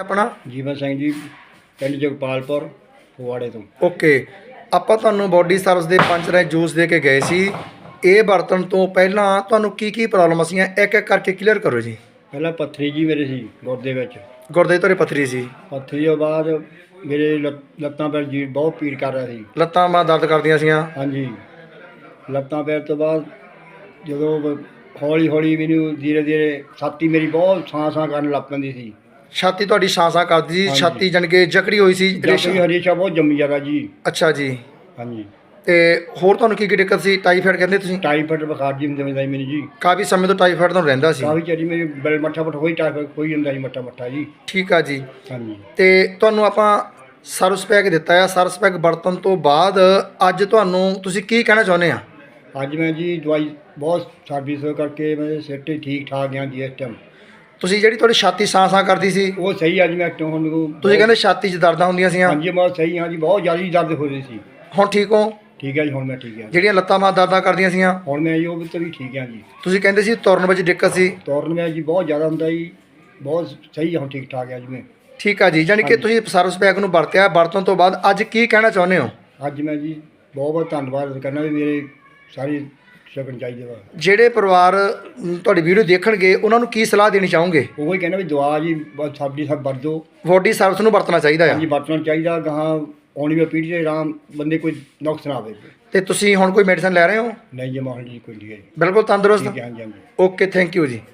ਆਪਣਾ? ਜੀਵਨ ਸਿੰਘ ਜੀ ਪਿੰਡ ਜਗਪਾਲਪੁਰ ਫਗਵਾੜੇ ਤੋਂ। ਓਕੇ। ਆਪਾਂ ਤੁਹਾਨੂੰ ਬੋਡੀ ਸਰਵਿਸ ਦੇ ਪੰਜ ਰੇ ਜੂਸ ਦੇ ਕੇ ਗਏ ਸੀ। ਇਹ ਵਰਤਣ ਤੋਂ ਪਹਿਲਾਂ ਤੁਹਾਨੂੰ ਕੀ ਕੀ ਪ੍ਰੋਬਲਮ ਸੀਆਂ ਇੱਕ ਇੱਕ ਕਰਕੇ ਕਲੀਅਰ ਕਰੋ ਜੀ। ਪਹਿਲਾਂ ਪੱਥਰੀ ਜੀ ਮੇਰੇ ਸੀ ਗੁਰਦੇ ਵਿੱਚ। ਗੁਰਦੇ ਤੁਹਾਡੇ ਪੱਥਰੀ ਸੀ। ਪੱਥਰੀ ਤੋਂ ਬਾਅਦ ਮੇਰੇ ਲੱਤ- ਲੱਤਾਂ ਪੈਰ ਜੀ ਬਹੁਤ ਪੀੜ ਕਰ ਰਿਹਾ ਸੀ। ਲੱਤਾਂ ਮਾਂ ਦਰਦ ਕਰਦੀਆਂ ਸੀਆਂ ਹਾਂਜੀ। ਲੱਤਾਂ ਪੈਰ ਤੋਂ ਬਾਅਦ ਜਦੋਂ ਹੌਲੀ ਹੌਲੀ ਮੈਨੂੰ ਧੀਰੇ ਧੀਰੇ ਛਾਤੀ ਮੇਰੀ ਬਹੁਤ ਸਾਹ ਸਾਹ ਕਰਨ ਲੱਗ ਪੈਂਦੀ ਸੀ। ਛਾਤੀ ਤੁਹਾਡੀ ਸਾਂਸਾਂ ਕਰਦੀ ਸੀ ਹਾਂਜੀ। ਛਾਤੀ ਜਾਣੀ ਕਿ ਜਕੜੀ ਹੋਈ ਸੀ ਰੇਸ਼ਾ ਰੇਸ਼ਾ ਹਰੀਸ਼ਾ ਬਹੁਤ ਜੰਮੀ ਜਾਦਾ ਜੀ। ਅੱਛਾ ਜੀ। ਹਾਂਜੀ। ਤੇ ਹੋਰ ਤੁਹਾਨੂੰ ਕੀ ਕੀ ਦਿੱਕਤ ਸੀ? ਟਾਈਫਾਇਡ ਕਹਿੰਦੇ ਤੁਸੀਂ? ਟਾਈਫਾਇਡ ਬੁਖਾਰ ਜੀ ਹੁੰਦੇ ਹੁੰਦਾ ਸੀ ਮੈਨੂੰ ਜੀ। ਕਾਫੀ ਸਮੇਂ ਤੋਂ ਟਾਈਫਾਇਡ ਤੁਹਾਨੂੰ ਰਹਿੰਦਾ ਸੀ। ਕਾਫੀ ਚਿਰ ਮੇਰੀ ਬਲ ਮੱਠਾ ਮੱਠਾ ਹੋਈ ਟਾਈਫਾਇਡ ਹੋਈ ਜਾਂਦਾ ਸੀ ਮੱਠਾ ਮੱਠਾ ਜੀ। ਠੀਕ ਆ ਜੀ। ਹਾਂਜੀ। ਤੇ ਤੁਹਾਨੂੰ ਆਪਾਂ ਸਰਵਿਸ ਪੈਕ ਦਿੱਤਾ ਆ। ਸਰਵਿਸ ਪੈਕ ਵਰਤਣ ਤੋਂ ਬਾਅਦ ਅੱਜ ਤੁਹਾਨੂੰ ਤੁਸੀਂ ਕੀ ਕਹਿਣਾ ਚਾਹੁੰਦੇ ਆ? ਅੱਜ ਮੈਂ ਜੀ ਦਵਾਈ ਬਹੁਤ ਸਰਵਿਸ ਕਰਕੇ ਮੇਰੇ ਸਿਰ ਤੇ ਠੀਕ ਠਾਕ ਗਿਆ ਜੀ ਇਸ ਟਾਈਮ ਤੁਸੀਂ ਜਿਹੜੀ ਤੁਹਾਡੀ ਛਾਤੀ ਸਾਂਸਾਂ ਕਰਦੀ ਸੀ? ਉਹ ਸਹੀ ਅੱਜ ਮੈਂ ਹੁਣ ਨੂੰ ਤੁਸੀਂ ਕਹਿੰਦੇ ਛਾਤੀ 'ਚ ਦਰਦਾਂ ਹੁੰਦੀਆਂ ਸੀਆਂ। ਹਾਂਜੀ ਮੈਂ ਸਹੀ ਹਾਂ ਜੀ ਬਹੁਤ ਜ਼ਿਆਦਾ ਦਰਦ ਹੋ ਰਹੀ ਸੀ। ਹੁਣ ਠੀਕ ਹੋ? ਠੀਕ ਹੈ ਜੀ ਹੁਣ ਮੈਂ ਠੀਕ ਹਾਂ ਜਿਹੜੀਆਂ ਲੱਤਾਂ ਮਾਂ ਦਰਦਾਂ ਕਰਦੀਆਂ ਸੀਆਂ। ਹੁਣ ਮੈਂ ਜੀ ਉਹ ਵੀ ਵੀ ਠੀਕ ਹਾਂ ਜੀ। ਤੁਸੀਂ ਕਹਿੰਦੇ ਸੀ ਤੁਰਨ ਵਿੱਚ ਦਿੱਕਤ ਸੀ। ਤੋਰਨ ਮੈਂ ਜੀ ਬਹੁਤ ਜ਼ਿਆਦਾ ਹੁੰਦਾ ਜੀ। ਬਹੁਤ ਸਹੀ ਹਾਂ ਠੀਕ ਠਾਕ ਹੈ ਜੀ ਮੈਂ। ਠੀਕ ਆ ਜੀ ਯਾਨੀ ਕਿ ਤੁਸੀਂ ਸਰਵਿਸ ਪੈਕ ਨੂੰ ਵਰਤਿਆ ਵਰਤਣ ਤੋਂ ਬਾਅਦ ਅੱਜ ਕੀ ਕਹਿਣਾ ਚਾਹੁੰਦੇ ਹੋ? ਅੱਜ ਮੈਂ ਜੀ ਬਹੁਤ ਬਹੁਤ ਧੰਨਵਾਦ ਕਰਨਾ ਵੀ ਮੇਰੇ ਸਾਰੀ ਚਾਹੀਦੇ ਵਾ। ਜਿਹੜੇ ਪਰਿਵਾਰ ਅਮ, ਤੁਹਾਡੀ ਵੀਡੀਓ ਦੇਖਣਗੇ ਉਹਨਾਂ ਨੂੰ ਕੀ ਸਲਾਹ ਦੇਣੀ ਚਾਹੋਗੇ? ਉਹ ਹੀ ਕਹਿੰਦਾ ਵੀ ਦਵਾ ਜੀ ਬਸ ਸਾਡੀ ਸਭ ਵਰਤੋ। ਬੋਡੀ ਸਰਵਿਸ ਨੂੰ ਵਰਤਣਾ ਚਾਹੀਦਾ ਆ। ਹਾਂਜੀ ਵਰਤਣਾ ਚਾਹੀਦਾ ਗਾਹਾਂ ਆਉਣੀ ਵਾਲੀ ਪੀੜ੍ਹੀ ਦੇ ਆਰਾਮ ਬੰਦੇ ਕੋਈ ਨੁਕਸ ਨਾ ਆਵੇ ਤੇ ਤੁਸੀਂ ਹੁਣ ਕੋਈ ਮੈਡੀਸਨ ਲੈ ਰਹੇ ਹੋ? ਨਹੀਂ ਜੀ ਮਾਹੌਲ ਜੀ ਕੋਈ ਨਹੀਂ ਹੈ। ਜੀ। ਬਿਲਕੁਲ ਤੰਦਰੁਸਤ? ਠੀਕ ਹੈ ਹਾਂਜੀ ਹਾਂਜੀ। ਓਕੇ ਥੈਂਕ ਯੂ ਜੀ।